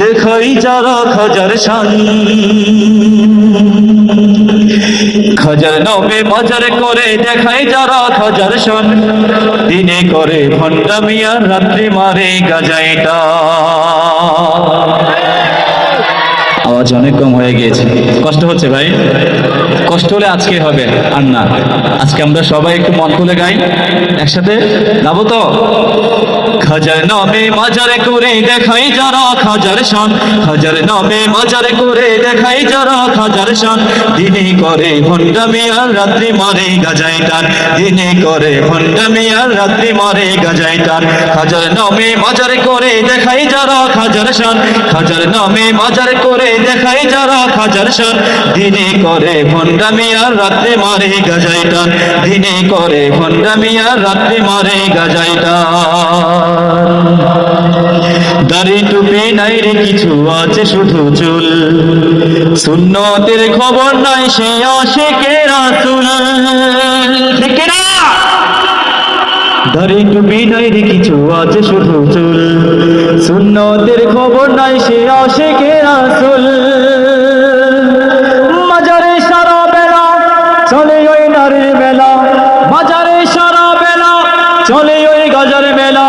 দেখাই যারা খাজার শান। খাজার নবে বাজার করে দেখাই যারা খাজার শান। দিনে করে ভণ্ডামিয়া রাত্রি মারে গাজাইটা। আওয়াজ অনেক কম হয়ে গিয়েছে। কষ্ট হচ্ছে ভাই? কষ্ট হলে আজকে হবে, আর না। আজকে আমরা সবাই একটু মন খুলে গাই, একসাথে। গাবো তো? খাজার নামে মাজারে করে দেখাই যারা খাজার শান। খাজার নামে মাজারে করে দেখাই যারা খাজার শান। দিনে করে ভণ্ডামি আর রাত্রি মারে গাজাই টান দিনে করে ভণ্ডামি আর রাত্রি মারে গাজাই টান খাজার নামে মাজারে করে দেখাই যারা খাজার শান। খাজার নামে মাজারে করে দেখাই যারা খাজার শান দিনে করে ভণ্ডামি আর রাত্রি মারে গাজাই টান দিনে করে ভণ্ডামি আর রাত্রি মারে গাজাই টান দাড়ি টুপি নাই রে, কিছু আছে শুধু চুল। সুন্নতের খবর নাই, সে আসে কে রাসুল? দাড়ি টুপি নাই রে, কিছু আছে শুধু চুল। সুন্নতের নাই সে আসে কে রাসুল। মাজারে সারা বেলা চলে ওই নারীর মেলা। মাজারে সারা বেলা চলে ওই গাজার মেলা।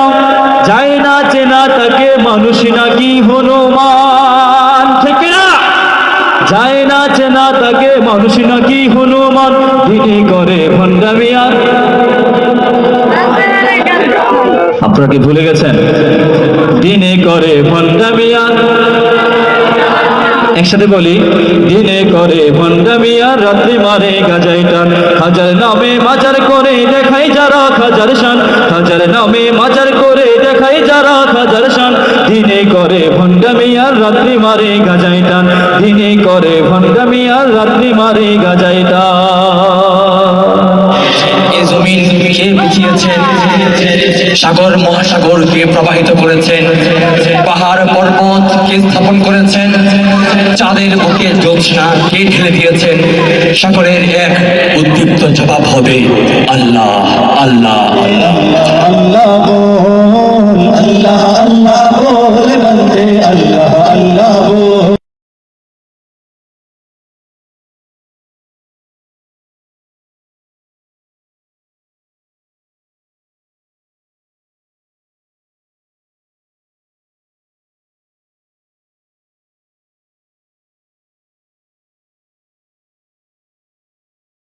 যায় না চেনা তাকে মানুষ নাকি হনুমান। ঠিক না যায় না চেনা তাকে মানুষ নাকি হনুমান। দিনে করে ভণ্ডামিয়া আপনারা কি ভুলে গেছেন? দিনে করে ভণ্ডামিয়া একসাথে বলি, দিনে করে ভণ্ডামিয়া রাত্রি মারে গাজাই টান। হাজার নামে মাজার করে দেখাই যারা খাজার শান। হাজার নামে মাজার করে দেখাই যারা খাজার শান। দিনে করে ভণ্ডামিয়া রাত্রি মারে গাজাই টান। দিনে করে ভণ্ডামিয়া রাত্রি মারে গাজাই টান। এ জমিন কে বিছিয়েছেন সাগর, মহাসাগর দিয়ে প্রবাহিত করেছেন। পাহাড়, পর্বত কে স্থাপন করেছেন। চাঁদের বুকে জ্যোৎস্না কে ঢেলে দিয়েছেন। সাগরের এক উদ্দীপ্ত জবাব হবে আল্লাহ।